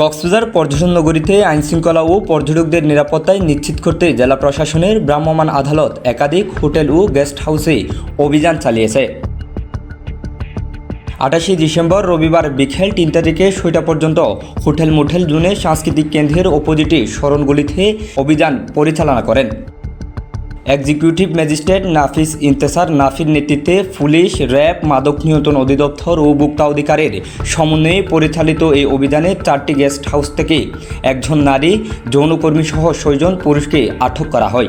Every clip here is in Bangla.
কক্সবাজার পর্যটন নগরীতে আইনশৃঙ্খলা ও পর্যটকদের নিরাপত্তায় নিশ্চিত করতে জেলা প্রশাসনের ভ্রাম্যমাণ আদালত একাধিক হোটেল ও গেস্ট হাউসে অভিযান চালিয়েছে। আটাশে ডিসেম্বর রবিবার বিকেল তিনটা থেকে ছয়টা পর্যন্ত হোটেল মোটেল জুনে সাংস্কৃতিক কেন্দ্রের অপোজিটে স্মরণগুলিতে অভিযান পরিচালনা করেন। এক্সিকিউটিভ ম্যাজিস্ট্রেট নাফিস ইন্তেসার নাফির নেতৃত্বে পুলিশ, র্যাব, মাদক নিয়ন্ত্রণ অধিদপ্তর ও ভোক্তা অধিকারের সমন্বয়ে পরিচালিত এই অভিযানে চারটি গেস্ট হাউস থেকে একজন নারী, যৌনকর্মী সহ ছয়জন পুরুষকে আটক করা হয়।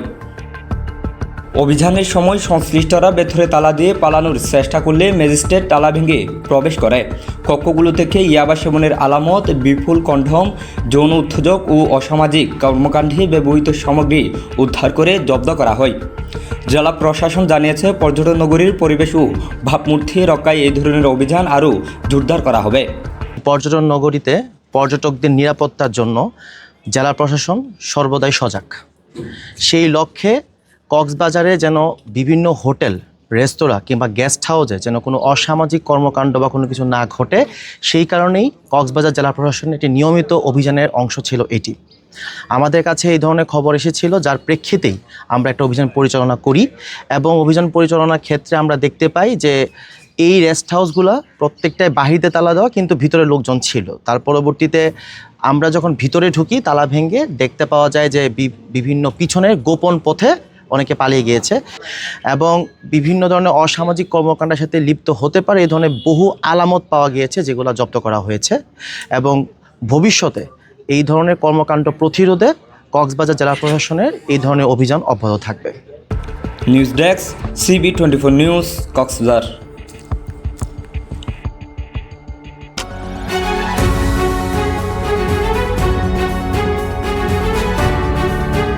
অভিযানের সময় সংশ্লিষ্টরা ভেতরে তালা দিয়ে পালানোর চেষ্টা করলে ম্যাজিস্ট্রেট তালা ভেঙে প্রবেশ করে। কক্ষগুলো থেকে ইয়াবা সেবনের আলামত, বিপুল কণ্ঠম, যৌন উত্তেজক ও অসামাজিক কর্মকাণ্ডে ব্যবহৃত সামগ্রী উদ্ধার করে জব্দ করা হয়। জেলা প্রশাসন জানিয়েছে, পর্যটন নগরীর পরিবেশ ও ভাবমূর্তি রক্ষায় এই ধরনের অভিযান আরও জোরদার করা হবে। পর্যটন নগরীতে পর্যটকদের নিরাপত্তার জন্য জেলা প্রশাসন সর্বদাই সজাগ। সেই লক্ষ্যে কক্সবাজারে যেন বিভিন্ন হোটেল, রেস্তোরাঁ কিংবা গেস্ট হাউসে যেন কোনো অসামাজিক কর্মকাণ্ড বা কোনো কিছু না ঘটে, সেই কারণেই কক্সবাজার জেলা প্রশাসনের একটি নিয়মিত অভিযানের অংশ ছিল এটি। আমাদের কাছে এই ধরনের খবর এসেছিল, যার প্রেক্ষিতেই আমরা একটা অভিযান পরিচালনা করি এবং অভিযান পরিচালনার ক্ষেত্রে আমরা দেখতে পাই যে এই রেস্ট হাউসগুলো প্রত্যেকটাই বাহিরে তালা দেওয়া কিন্তু ভিতরে লোকজন ছিল। তার পরবর্তীতে আমরা যখন ভিতরে ঢুকি, তালা ভেঙে দেখতে পাওয়া যায় যে বিভিন্ন পিছনের গোপন পথে অনেকে পালিয়ে গিয়েছে। এবং বিভিন্ন ধরনের অসামাজিক কর্মকাণ্ডের সাথে লিপ্ত হতে পারে এই ধরনের বহু আলামত পাওয়া গিয়েছে যেগুলো জব্দ করা হয়েছে। এবং ভবিষ্যতে এই ধরনের কর্মকাণ্ড প্রতিরোধে কক্সবাজার জেলা প্রশাসনের এই ধরনের অভিযান অব্যাহত থাকবে। News desk, CB twenty four news, Cox's Bazar.